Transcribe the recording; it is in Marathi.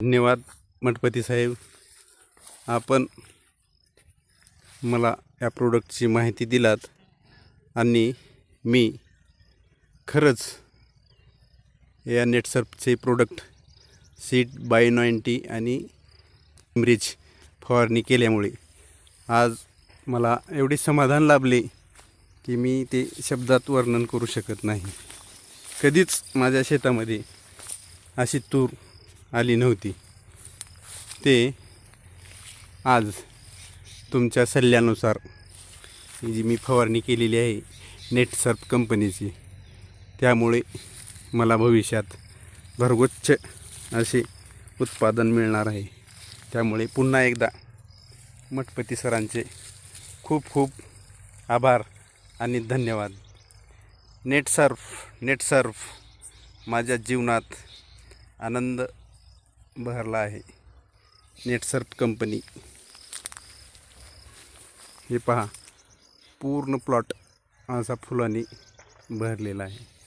धन्यवाद मठपती साहेब. आपण मला या प्रोडक्टची माहिती दिलात आणि मी खरंच या नेटसर्फचे प्रोडक्ट सीट बाय नाईंटी आणि ब्रिज फवारणी केल्यामुळे आज मला एवढे समाधान लाभले की मी ते शब्दात वर्णन करू शकत नाही. कधीच माझ्या शेतामध्ये अशी तूर आली नव्हती. ते आज तुमच्या सल्ल्यानुसार ही जी मी फवारणी केलेली आहे नेट सर्फ कंपनीची त्यामुळे मला भविष्यात भरगोच्च असे उत्पादन मिळणार आहे. त्यामुळे पुन्हा एकदा मठपती सरांचे खूप खूप आभार आणि धन्यवाद. नेट सर्फ नेट सर्फ माझ्या जीवनात आनंद भरला आहे. Netsurf company. हे पहा पूर्ण प्लॉट असा फुलांनी भरलेला आहे.